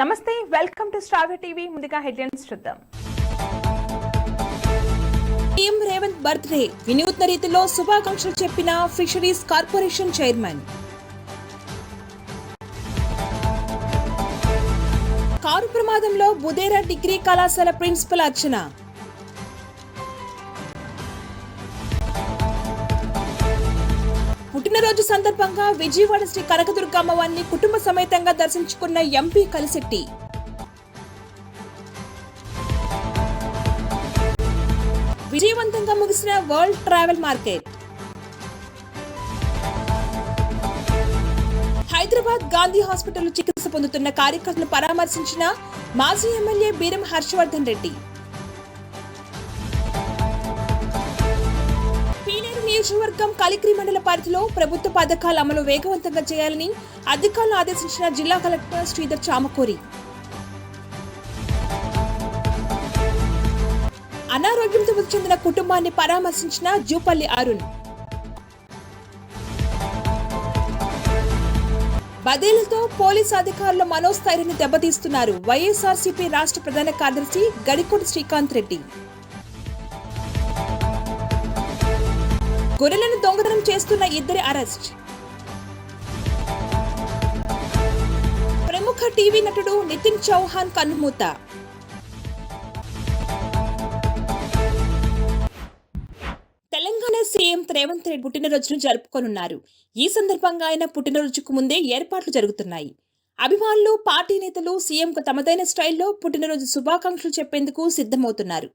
నమస్తే welcome to star TV ముందుగా headlines చూద్దాం. సీఎం రేవంత్ బర్త్డే వినూత్న రీతిలో శుభాకాంక్షలు చెప్పిన ఫిషరీస్ కార్పొరేషన్ చైర్మన్. కారు ప్రమాదంలో బుదేరా డిగ్రీ కళాశాల ప్రిన్సిపల్ అర్చన. పుట్టినరోజు సందర్భంగా విజయవాడ శ్రీ కనకదుర్గ అమ్మవారిని కుటుంబ సమేతంగా దర్శించుకున్న ఎంపీ కలిశెట్టి. విజయవంతంగా ముగిసిన world travel market. Hyderabad Gandhi hospital చికిత్స పొందుతున్న కార్యకర్తలను పరామర్శించిన మాజీ ఎమ్మెల్యే బీరం హర్షవర్ధన్ రెడ్డి. నియోజకవర్గం కలిక్రి మండల పరిధిలో ప్రభుత్వ పథకాల అమలు వేగవంతంగా చేయాలని అధికారులను ఆదేశించిన జిల్లా కలెక్టర్ శ్రీధర్ చామకూరి. అనారోగ్యంతో మృతి చెందిన కుటుంబాన్ని పరామర్శించిన జూపల్లి అరుణ్. బదేలతో పోలీసు అధికారుల మనోస్థైర్యాన్ని దెబ్బతీస్తున్నారు వైఎస్ఆర్సీపీ రాష్ట్ర ప్రధాన కార్యదర్శి గడికోటి శ్రీకాంత్ రెడ్డి. గొర్రెలను దొంగతనం చేస్తున్న ఇద్దరి అరెస్ట్. ప్రముఖ టీవీ నటుడు నితిన్ చౌహాన్ కన్నుమూత. తెలంగాణ సీఎం రేవంత్ రెడ్డి పుట్టినరోజును జరుపుకోనున్నారు. ఈ సందర్భంగా ఆయన పుట్టినరోజుకు ముందే ఏర్పాట్లు జరుగుతున్నాయి. అభిమానులు పార్టీ నేతలు సీఎంకు తమదైన స్టైల్లో పుట్టినరోజు శుభాకాంక్షలు చెప్పేందుకు సిద్ధమవుతున్నారు.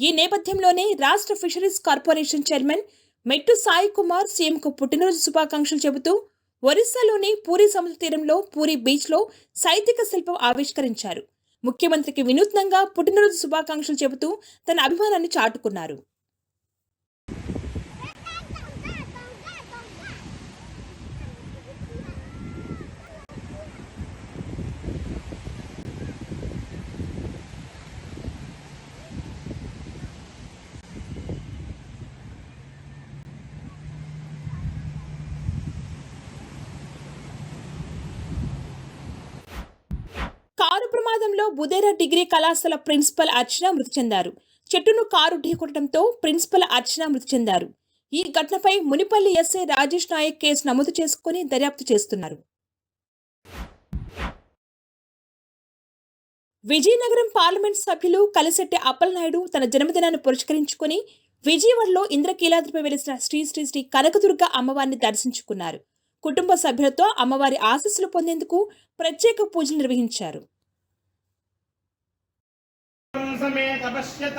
ఈ నేపథ్యంలోనే రాష్ట్ర ఫిషరీస్ కార్పొరేషన్ చైర్మన్ మెట్టు సాయి కుమార్ సీఎంకు పుట్టినరోజు శుభాకాంక్షలు చెబుతూ ఒరిస్సాలోని పూరి సముద్ర తీరంలో పూరి బీచ్లో సైతిక శిల్పం ఆవిష్కరించారు. ముఖ్యమంత్రికి వినూత్నంగా పుట్టినరోజు శుభాకాంక్షలు చెబుతూ తన అభిమానాన్ని చాటుకున్నారు కారు ప్రమాదంలో బుదేరా డిగ్రీ కళాశాల ప్రిన్సిపల్ అర్చన మృతి చెందారు. చెట్టును కారు ఢీకొట్టడంతో ప్రిన్సిపల్ అర్చన మృతి చెందారు. ఈ ఘటనపై మునిపల్లి ఎస్ఐ రాజేష్ నాయక్ కేసు నమోదు చేసుకుని దర్యాప్తు చేస్తున్నారు. విజయనగరం పార్లమెంట్ సభ్యులు కలిసెట్టి అప్పలనాయుడు తన జన్మదినాన్ని పురస్కరించుకుని విజయవాడలో ఇంద్రకీలాద్రిపై వెలిసిన శ్రీ శ్రీ శ్రీ కనకదుర్గ అమ్మవారిని దర్శించుకున్నారు. కుటుంబ సభ్యులతో అమ్మవారి ఆశీస్సులు పొందేందుకు ప్రత్యేక పూజలు నిర్వహించారు. समेत पश्यत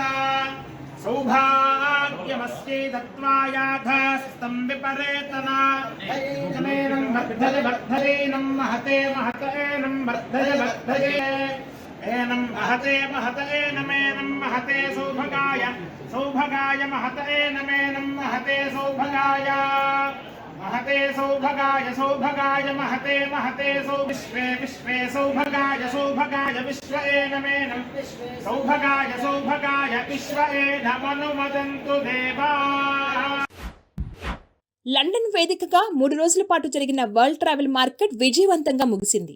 सौभाग्यमस्यै दत्त्वायाधास्तं विपरेतना। जनेनं वर्धय वर्धयेनं महते महत एनं वर्धय वर्धये एनं महते महत एनमेनं महते सौभगाय। सौभगाय महत एनमेनं महते सौभगाय। महते सौभगाय सौभगाय महते महते सौ विश्वे विश्वे सौभगाय सौभगाय विश्व एनमेनं सौभगाय सौभगाय विश्व एनमनुमदन्तु देवा లండన్ వేదికగా మూడు రోజుల పాటు జరిగిన వరల్డ్ ట్రావెల్ మార్కెట్ విజయవంతంగా ముగిసింది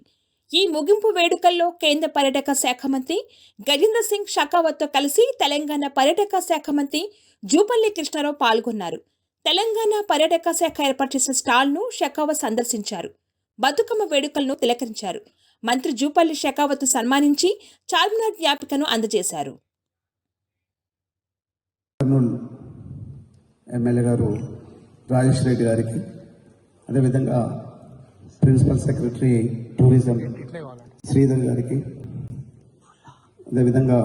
ఈ ముగింపు వేడుకల్లో కేంద్ర పర్యాటక శాఖ మంత్రి గజేంద్ర సింగ్ షకావత్తో కలిసి తెలంగాణ పర్యాటక శాఖ మంత్రి జూపల్లి కృష్ణారావు పాల్గొన్నారు తెలంగాణ పర్యాటక శాఖ ఏర్పాటు చేసిన స్టాల్ను షెకావత్ సందర్శించారు. బతుకమ్మ వేడుకలను తిలకరించారు. మంత్రి జూపల్లి షెకావత్ సన్మానించి చార్మినార్ జ్ఞాపికను అందజేశారు. ఎమ్మెల్యే గారు రాజేష్ రెడ్డి గారికి అదేవిధంగా ప్రిన్సిపల్ సెక్రటరీ టూరిజం శ్రీధర్ గారికి అదేవిధంగా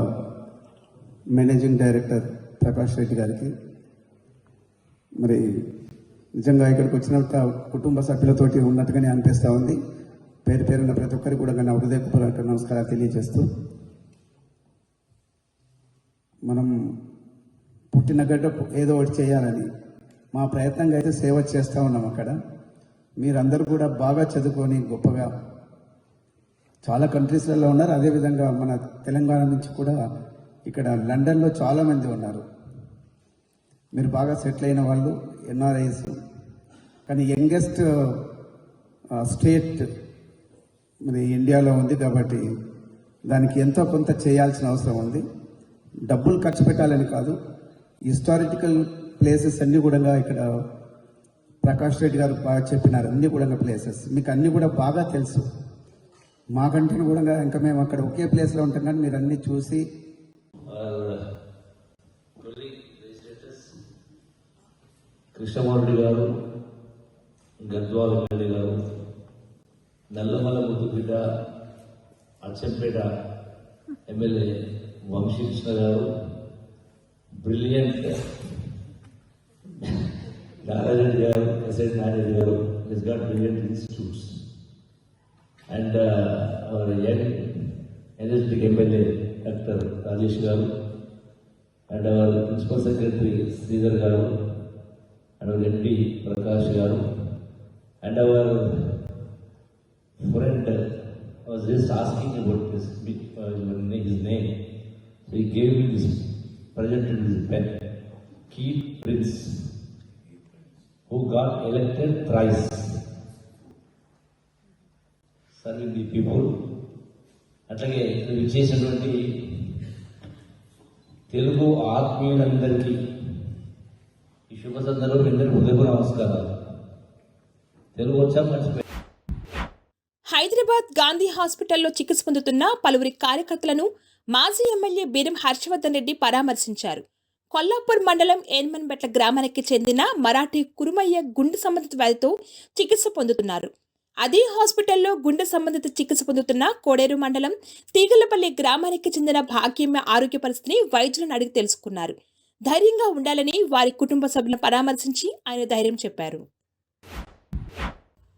మేనేజింగ్ డైరెక్టర్ ప్రకాష్ రెడ్డి గారికి మరి నిజంగా ఇక్కడికి వచ్చినంత కుటుంబ సభ్యులతోటి ఉన్నట్టుగానే అనిపిస్తూ ఉంది. పేరు పేరున్న ప్రతి ఒక్కరికి కూడా నా హృదయపూర్వక నమస్కారాలు తెలియజేస్తూ మనం పుట్టిన గడ్డ ఏదో ఒకటి చేయాలని మా ప్రయత్నంగా అయితే సేవ చేస్తూ ఉన్నాం అక్కడ. మీరందరూ కూడా బాగా చదువుకొని గొప్పగా చాలా కంట్రీస్లలో ఉన్నారు. అదేవిధంగా మన తెలంగాణ నుంచి కూడా ఇక్కడ లండన్లో చాలామంది ఉన్నారు. మీరు బాగా సెటిల్ అయిన వాళ్ళు ఎన్ఆర్ఐస్. కానీ యంగెస్ట్ స్టేట్ మరి ఇండియాలో ఉంది కాబట్టి దానికి ఎంతో కొంత చేయాల్సిన అవసరం ఉంది. డబ్బులు ఖర్చు పెట్టాలని కాదు. హిస్టారిటికల్ ప్లేసెస్ అన్నీ కూడా ఇక్కడ ప్రకాష్ రెడ్డి గారు బాగా చెప్పినారు. అన్నీ కూడా ప్లేసెస్. మీకు అన్నీ కూడా బాగా తెలుసు. మాకంటే కూడా ఇంకా మేము అక్కడ ఒకే ప్లేస్లో ఉంటాం కానీ మీరు అన్నీ చూసి కృష్ణమోహన్ గారు గద్వాల ఎమ్మెల్యే గారు నల్లమల ముద్దుబిడ్డ అచ్చంపేట ఎమ్మెల్యే వంశీకృష్ణ గారు బ్రిలియంట్ నారాయణ గారు ఎస్ఎన్ నారాయణ గారు is got brilliant institutes. And our young energetic MLA doctor Rajesh గారు and our principal secretary Sridhar గారు and our MP Prakash garu and our friend was just asking about this, uh, his name. So he gave me this, presented this pen, Keith Prince, who got elected thrice. serving the people అట్లాగే ఇక్కడ విచ్చేసినటువంటి తెలుగు ఆత్మీయులందరికీ ఈ శుభ సందర్భం ఇద్దరు ఉదయపు నమస్కారాలు తెలుగు వచ్చా మర్చిపోయి? హైదరాబాద్ గాంధీ హాస్పిటల్లో చికిత్స పొందుతున్న పలువురి కార్యకర్తలను మాజీ ఎమ్మెల్యే బీరం హర్షవర్ధన్ రెడ్డి పరామర్శించారు. కొల్లాపూర్ మండలం ఏన్మన్బెట్ల గ్రామానికి చెందిన మరాఠీ కురుమయ్య గుండె సంబంధిత వ్యాధితో చికిత్స పొందుతున్నారు. అదే హాస్పిటల్లో గుండె సంబంధిత చికిత్స పొందుతున్న కోడేరు మండలం తీగలపల్లి గ్రామానికి చెందిన భాగ్యమ్మ ఆరోగ్య పరిస్థితిని వైద్యులను అడిగి తెలుసుకున్నారు. ధైర్యంగా ఉండాలని వారి కుటుంబ సభ్యులను పరామర్శించి ఆయన ధైర్యం చెప్పారు.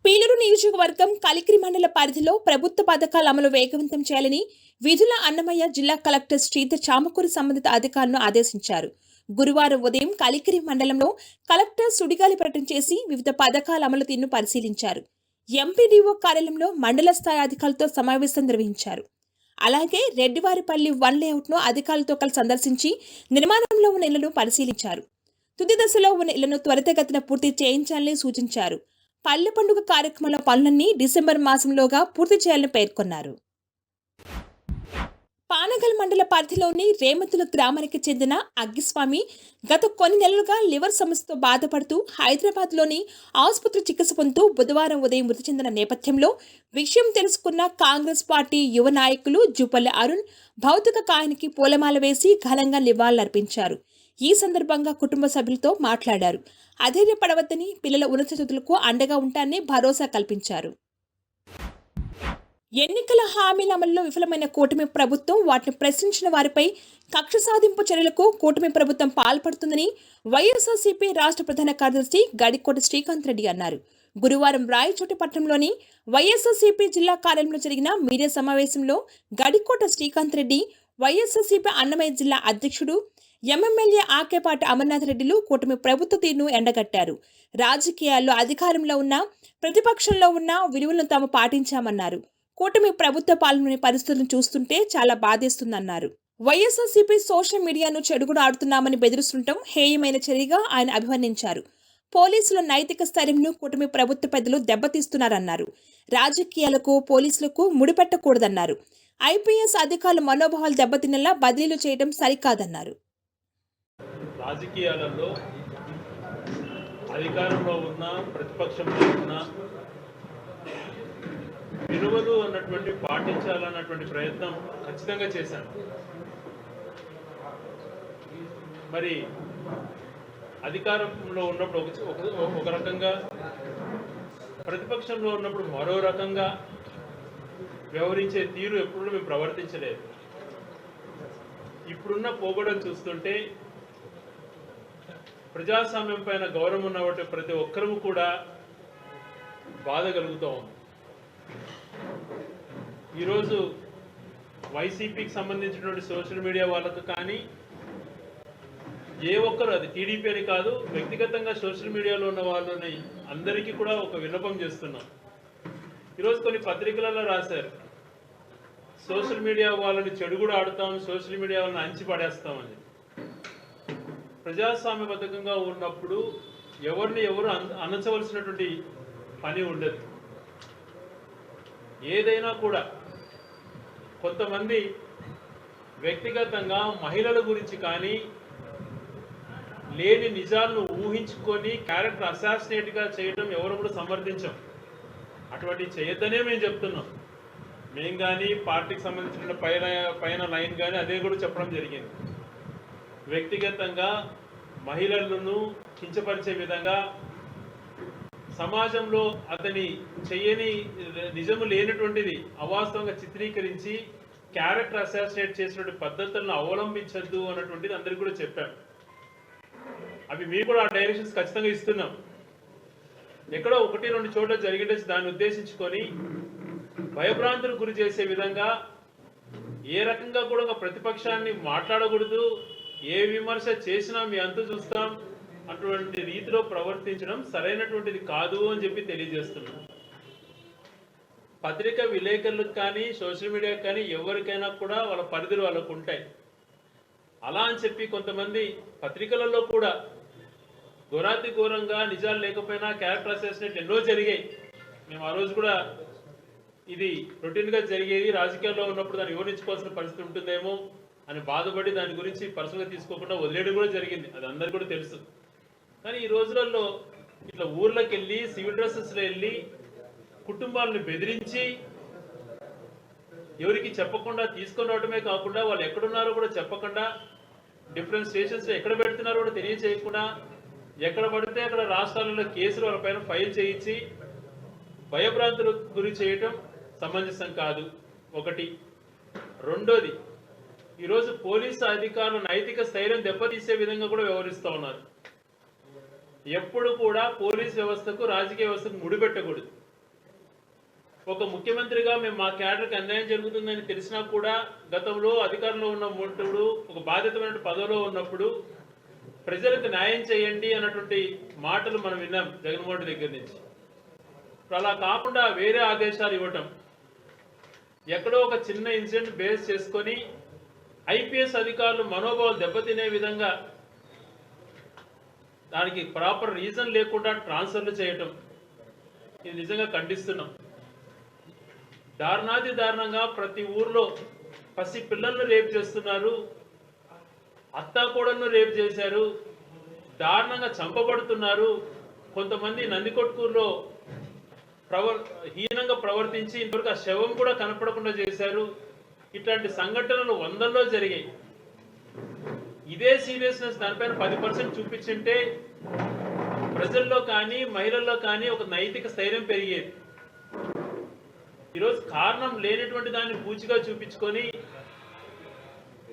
పీలూరు నియోజకవర్గం కలికిరి మండల పరిధిలో ప్రభుత్వ పథకాలు అమలు వేగవంతం చేయాలని విధుల అన్నమయ్య జిల్లా కలెక్టర్ శ్రీధర్ చామకూరు సంబంధిత అధికారులను ఆదేశించారు. గురువారం ఉదయం కలికిరి మండలంలో కలెక్టర్ సుడిగాలి ప్రకటన చేసి వివిధ పథకాల అమలు తీరును పరిశీలించారు. ఎంపీడీఓ కార్యాలయంలో మండల స్థాయి అధికారులతో సమావేశం నిర్వహించారు. అలాగే రెడ్డివారిపల్లి వన్ లేఅవుట్ను అధికారులతో కలిసి సందర్శించి నిర్మాణంలో ఉన్న ఇళ్ళను పరిశీలించారు. తుది దశలో ఉన్న ఇళ్ళను త్వరితగతిన పూర్తి చేయించాలని సూచించారు. పల్లె పండుగ కార్యక్రమంలో పనులన్నీ డిసెంబర్ మాసంలోగా పూర్తి చేయాలని పేర్కొన్నారు. పానగల్ మండల పరిధిలోని రేమతుల గ్రామానికి చెందిన అగ్గిస్వామి గత కొన్ని నెలలుగా లివర్ సమస్యతో బాధపడుతూ హైదరాబాద్లోని ఆసుపత్రి చికిత్స పొందుతూ బుధవారం ఉదయం మృతి చెందిన నేపథ్యంలో విషయం తెలుసుకున్న కాంగ్రెస్ పార్టీ యువ నాయకులు జూపల్లి అరుణ్ భౌతిక కాయానికి పూలమాల వేసి ఘనంగా నివాళులర్పించారు ఈ సందర్భంగా కుటుంబ సభ్యులతో మాట్లాడారు. అధైర్యపడవద్దని పిల్లల ఉన్నత చదువులకు అండగా ఉంటానని భరోసా కల్పించారు. ఎన్నికల హామీల అమలులో విఫలమైన కూటమి ప్రభుత్వం వాటిని ప్రశ్నించిన వారిపై కక్ష సాధింపు చర్యలకు కూటమి ప్రభుత్వం పాల్పడుతుందని వైఎస్ఆర్సీపీ రాష్ట్ర ప్రధాన కార్యదర్శి గడికోట శ్రీకాంత్ రెడ్డి అన్నారు. గురువారం రాయచోటి పట్టణంలోని వైఎస్ఆర్సీపీ జిల్లా కార్యాలయంలో జరిగిన మీడియా సమావేశంలో గడికోట శ్రీకాంత్ రెడ్డి వైఎస్ఆర్సీపీ అన్నమయ్య జిల్లా అధ్యక్షుడు ఎంఎంఎల్ఏ ఆకేపాటి అమర్నాథ్ రెడ్డిలు కూటమి ప్రభుత్వ తీరును ఎండగట్టారు. రాజకీయాల్లో అధికారంలో ఉన్న ప్రతిపక్షంలో ఉన్న విలువలను తాము పాటించామన్నారు. కూటమి ప్రభుత్వ పాలనలోని పరిస్థితులను చూస్తుంటే చాలా బాధేస్తుందన్నారు. వైఎస్ఆర్సీపీ సోషల్ మీడియాను చెడుగుడు ఆడుతున్నామని బెదిరిస్తుండటం హేయమైన చర్యగా ఆయన అభివర్ణించారు. పోలీసుల నైతిక స్థైర్యంను కూటమి ప్రభుత్వ పెద్దలు దెబ్బతీస్తున్నారన్నారు. రాజకీయాలకు పోలీసులకు ముడిపెట్టకూడదన్నారు. ఐపీఎస్ అధికారుల మనోభావాలు దెబ్బతినేలా బదిలీలు చేయడం సరికాదన్నారు. రాజకీయాలలో అధికారంలో ఉన్న ప్రతిపక్షంలో ఉన్న విలువలు అన్నటువంటి పాటించాలన్నటువంటి ప్రయత్నం ఖచ్చితంగా చేశాను. మరి అధికారంలో ఉన్నప్పుడు ఒక ఒక రకంగా ప్రతిపక్షంలో ఉన్నప్పుడు మరో రకంగా వ్యవహరించే తీరు ఎప్పుడు మేము ప్రవర్తించలేదు. ఇప్పుడున్న పోగడం చూస్తుంటే ప్రజాస్వామ్యం పైన గౌరవం ఉన్నటువంటి ప్రతి ఒక్కరూ కూడా బాధ కలుగుతూ ఉంది. ఈరోజు వైసీపీకి సంబంధించినటువంటి సోషల్ మీడియా వాళ్ళకు కానీ ఏ ఒక్కరు అది టీడీపీ అని కాదు వ్యక్తిగతంగా సోషల్ మీడియాలో ఉన్న వాళ్ళని అందరికీ కూడా ఒక విన్నపం చేస్తున్నాం. ఈరోజు కొన్ని పత్రికలలో రాశారు. సోషల్ మీడియా వాళ్ళని చెడు కూడా ఆడుతాం సోషల్ మీడియా వాళ్ళని అంచి పడేస్తామని. ప్రజాస్వామ్యబద్ధకంగా ఉన్నప్పుడు ఎవరిని ఎవరు అన- అనచవలసినటువంటి పని ఉండదు. ఏదైనా కూడా కొంతమంది వ్యక్తిగతంగా మహిళల గురించి కానీ లేని నిజాలను ఊహించుకొని క్యారెక్టర్ అసాసినేట్గా చేయడం ఎవరు కూడా సమర్థించాం. అటువంటి చేయొద్దనే మేము చెప్తున్నాం. మేము కానీ పార్టీకి సంబంధించిన పైన పైన లైన్ కానీ అదే కూడా చెప్పడం జరిగింది. వ్యక్తిగతంగా మహిళలను కించపరిచే విధంగా సమాజంలో అతని చేయని నిజము లేనటువంటిది అవాస్తవంగా చిత్రీకరించి క్యారెక్టర్ అసాసినేట్ చేసినటువంటి పద్ధతులను అవలంబించద్దు అన్నటువంటిది అందరికీ కూడా చెప్పాం. అవి మీరు కూడా ఆ డైరెక్షన్స్ ఖచ్చితంగా ఇస్తున్నాం. ఎక్కడో ఒకటి రెండు చోట్ల జరిగిండే దాన్ని ఉద్దేశించుకొని భయభ్రాంతులకు గురి చేసే విధంగా ఏ రకంగా కూడా ఒక ప్రతిపక్షాన్ని మాట్లాడకూడదు ఏ విమర్శ చేసినా మీ అంతు చూస్తాం. అటువంటి రీతిలో ప్రవర్తించడం సరైనటువంటిది కాదు అని చెప్పి తెలియజేస్తున్నాం. పత్రిక విలేకరులకు కానీ సోషల్ మీడియాకి కానీ ఎవరికైనా కూడా వాళ్ళ పరిధులు వాళ్ళకు ఉంటాయి. అలా అని చెప్పి కొంతమంది పత్రికలలో కూడా ఘోరాతి ఘోరంగా నిజాలు లేకపోయినా క్యారెక్టర్ అసెస్మెంట్ ఎన్నో జరిగాయి. మేము ఆ రోజు కూడా ఇది రొటీన్గా జరిగేది. రాజకీయాల్లో ఉన్నప్పుడు దాన్ని వివరించుకోవాల్సిన పరిస్థితి ఉంటుందేమో అని బాధపడి దాని గురించి పర్సనల్గా తీసుకోకుండా వదిలేయడం కూడా జరిగింది. అది అందరికీ కూడా తెలుసు. కానీ ఈ రోజులలో ఇట్లా ఊర్లోకి వెళ్ళి సివిల్ డ్రెస్సెస్లో వెళ్ళి కుటుంబాలను బెదిరించి ఎవరికి చెప్పకుండా తీసుకొని రావడమే కాకుండా వాళ్ళు ఎక్కడున్నారో కూడా చెప్పకుండా డిఫరెంట్ స్టేషన్స్లో ఎక్కడ పెడుతున్నారో కూడా తెలియచేయకుండా ఎక్కడ పడితే అక్కడ రాష్ట్రాలలో కేసులు వాళ్ళ పైన ఫైల్ చేయించి భయభ్రాంతులకు గురి చేయటం సమంజసం కాదు. ఒకటి. రెండోది ఈరోజు పోలీసు అధికారులు నైతిక స్థైర్యం దెబ్బతీసే విధంగా కూడా వ్యవహరిస్తూ ఉన్నారు. ఎప్పుడు కూడా పోలీస్ వ్యవస్థకు రాజకీయ వ్యవస్థకు ముడిపెట్టకూడదు. ఒక ముఖ్యమంత్రిగా మేము మా క్యాడర్కి అన్యాయం జరుగుతుందని తెలిసినా కూడా గతంలో అధికారంలో ఉన్నప్పుడు ఒక బాధ్యతమైన పదవిలో ఉన్నప్పుడు ప్రజలకు న్యాయం చేయండి అన్నటువంటి మాటలు మనం విన్నాం జగన్మోహన్ రెడ్డి దగ్గర నుంచి. అలా కాకుండా వేరే ఆదేశాలు ఇవ్వటం ఎక్కడో ఒక చిన్న ఇన్సిడెంట్ బేస్ చేసుకొని ఐపీఎస్ అధికారులు మనోభావాలు దెబ్బతినే విధంగా దానికి ప్రాపర్ రీజన్ లేకుండా ట్రాన్స్ఫర్లు చేయటం. ఇది నిజంగా ఖండిస్తున్నాం. దారుణాది దారుణంగా ప్రతి ఊర్లో పసి పిల్లలను రేపు చేస్తున్నారు. అత్తాకోడలను రేపు చేశారు. దారుణంగా చంపబడుతున్నారు. కొంతమంది నందికొట్కూరులో ప్రవర్ హీనంగా ప్రవర్తించి ఇంతవరకు ఆ శవం కూడా కనపడకుండా చేశారు. ఇట్లాంటి సంఘటనలు వందల్లో జరిగాయి. ఇదే సీరియస్నెస్ దానిపైన పది పర్సెంట్ చూపించింటే ప్రజల్లో కానీ మహిళల్లో కానీ ఒక నైతిక స్థైర్యం పెరిగేది. ఈరోజు కారణం లేనటువంటి దాన్ని పూచిగా చూపించుకొని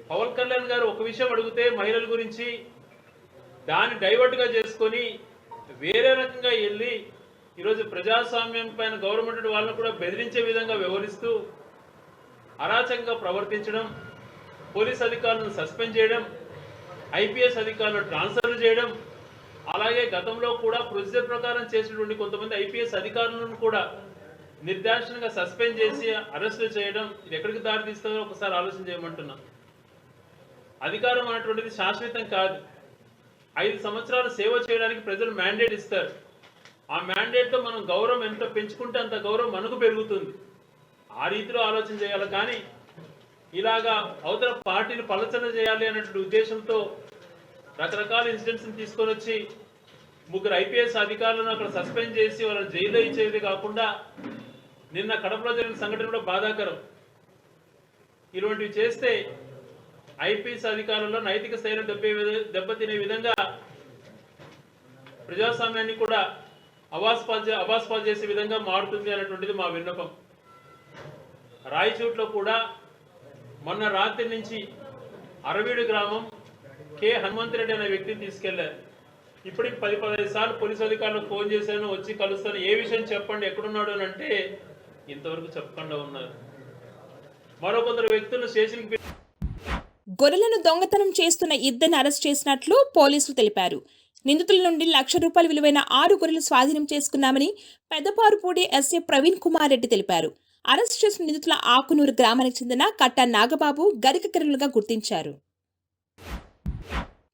పవన్ కళ్యాణ్ గారు ఒక విషయం అడిగితే మహిళల గురించి దాన్ని డైవర్ట్గా చేసుకొని వేరే రకంగా వెళ్ళి ఈరోజు ప్రజాస్వామ్యం పైన గవర్నమెంట్ వాళ్ళని కూడా బెదిరించే విధంగా వ్యవహరిస్తూ అరాచకంగా ప్రవర్తించడం పోలీస్ అధికారులను సస్పెండ్ చేయడం ఐపీఎస్ అధికారులు ట్రాన్స్ఫర్ చేయడం అలాగే గతంలో కూడా ప్రొసీజర్ ప్రకారం చేసినటువంటి కొంతమంది ఐపీఎస్ అధికారులను కూడా నిర్దాక్షిణంగా సస్పెండ్ చేసి అరెస్టులు చేయడం ఇది ఎక్కడికి దారి తీస్తుందో ఒకసారి ఆలోచన చేయమంటున్నా. అధికారం అనేటువంటిది శాశ్వతం కాదు. ఐదు సంవత్సరాలు సేవ చేయడానికి ప్రజలు మ్యాండేట్ ఇస్తారు. ఆ మ్యాండేట్లో మనం గౌరవం ఎంత పెంచుకుంటే అంత గౌరవం మనకు పెరుగుతుంది. ఆ రీతిలో ఆలోచన చేయాలి. కానీ ఇలాగా అవతల పార్టీని పలచన చేయాలి అనేటువంటి ఉద్దేశంతో రకరకాల ఇన్సిడెంట్స్ని తీసుకొని వచ్చి ముగ్గురు ఐపీఎస్ అధికారులను అక్కడ సస్పెండ్ చేసి వాళ్ళని జైల్లో ఇచ్చేది కాకుండా నిన్న కడపలో జరిగిన సంఘటన కూడా బాధాకరం. ఇటువంటివి చేస్తే ఐపీఎస్ అధికారుల్లో నైతిక స్థైర్యం దెబ్బే దెబ్బతినే విధంగా ప్రజాస్వామ్యాన్ని కూడా అవాస్పాల్ చే- అవాస్పాల్ చేసే విధంగా మారుతుంది అనేటువంటిది మా విన్నపం. రాయచూట్లో కూడా మొన్న రాత్రి నుంచి అరవీడు గ్రామం కె హనుమంతరెడ్డి అనే వ్యక్తిని తీసుకెళ్ళారు ఇప్పటికి పది పదహైదు సార్లు పోలీసు అధికారులకు ఫోన్ చేశాను వచ్చి కలుస్తాను. ఏ విషయం చెప్పండి ఎక్కడున్నాడు అని అంటే ఇంతవరకు చెప్పకుండా ఉన్నారు. మరో కొందరు వ్యక్తులను స్టేషన్కి గొర్రెలను దొంగతనం చేస్తున్న ఇద్దరిని అరెస్ట్ చేసినట్లు పోలీసులు తెలిపారు. నిందితుల నుండి లక్ష రూపాయల విలువైన ఆరు గొర్రెలు స్వాధీనం చేసుకున్నామని పెద్దపారుపూడి ఎస్ఏ ప్రవీణ్ కుమార్ రెడ్డి తెలిపారు. అరెస్ట్ చేసిన నిందితుల ఆకునూరు గ్రామానికి చెందిన కట్ట నాగబాబు గరిక కిరణులుగా గుర్తించారు.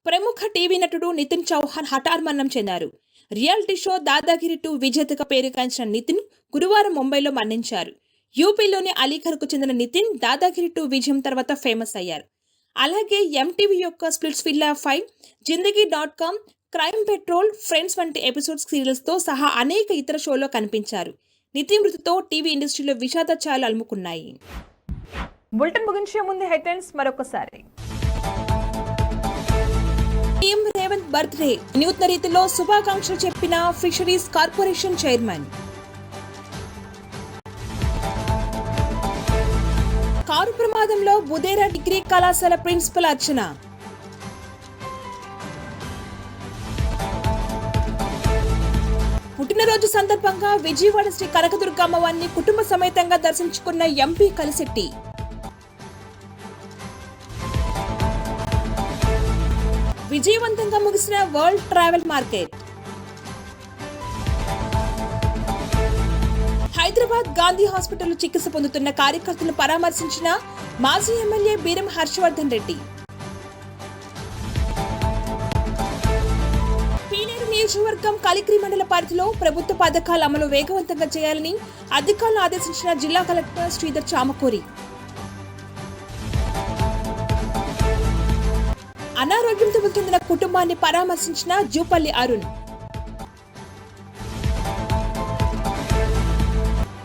ప్రముఖ టీవీ నటుడు నితిన్ చౌహాన్ హఠాన్మరణం చెందారు. రియాలిటీ షో దాదాగిరి టూ విజేతగా పేరుగాంచిన నితిన్ గురువారం ముంబైలో మరణించారు. యూపీలోని అలీఘర్కు చెందిన నితిన్ దాదాగిరి టూ విజయం తర్వాత ఫేమస్ అయ్యారు. అలాగే ఎంటీవీ యొక్క splitsvilla five Zindagi dot com crime patrol friends వంటి ఎపిసోడ్స్ సీరియల్స్తో సహా అనేక ఇతర షోలో కనిపించారు. నితిన్ మృతితో టీవీ ఇండస్ట్రీలో విషాద ఛాయలు అలుముకున్నాయి. బులెటిన్ ముగించే ముందు హెడ్లైన్స్ మరొకసారి. సీఎం రేవంత్ బర్త్డే వినూత్న రీతిలో శుభాకాంక్షలు చెప్పిన ఫిషరీస్ కార్పొరేషన్ చైర్మన్. కారు ప్రమాదంలో బుదేరా డిగ్రీ కళాశాల ప్రిన్సిపల్ అర్చన. పుట్టినరోజు సందర్భంగా విజయవాడ శ్రీ కనకదుర్గ అమ్మవారిని కుటుంబ సమేతంగా దర్శించుకున్న ఎంపీ కలిశెట్టి. విజయవంతంగా ముగిసిన world travel market. Hyderabad Gandhi హాస్పిటల్లో చికిత్స పొందుతున్న కార్యకర్తలను పరామర్శించిన మాజీ ఎమ్మెల్యే బీరం హర్షవర్ధన్ రెడ్డి. నియోజకవర్గం కలిక్రి మండల పరిధిలో ప్రభుత్వ పథకాల అమలు వేగవంతంగా చేయాలని అధికారులు ఆదేశించిన జిల్లా కలెక్టర్ శ్రీధర్ చామకూరి. అనారోగ్యంతో చెందిన కుటుంబాన్ని పరామర్శించిన జూపల్లి అరుణ్.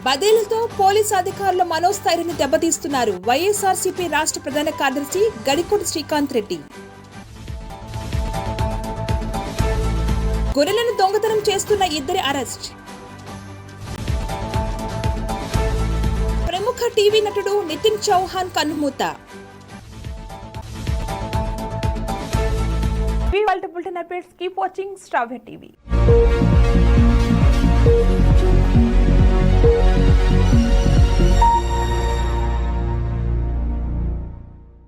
బదేలతో పోలీస్ అధికారుల మనోస్థైర్యాన్ని దెబ్బతీస్తున్నారు వైఎస్ఆర్సీపీ రాష్ట్ర ప్రధాన కార్యదర్శి గడికోటి శ్రీకాంత్ రెడ్డి. గొర్రెలను దొంగతనం చేస్తున్న ఇద్దరి అరెస్ట్. ప్రముఖ టీవీ నటుడు Nitin Chauhan కన్నుమూత. Multi bulletin updates. Keep watching స్టావ్య TV.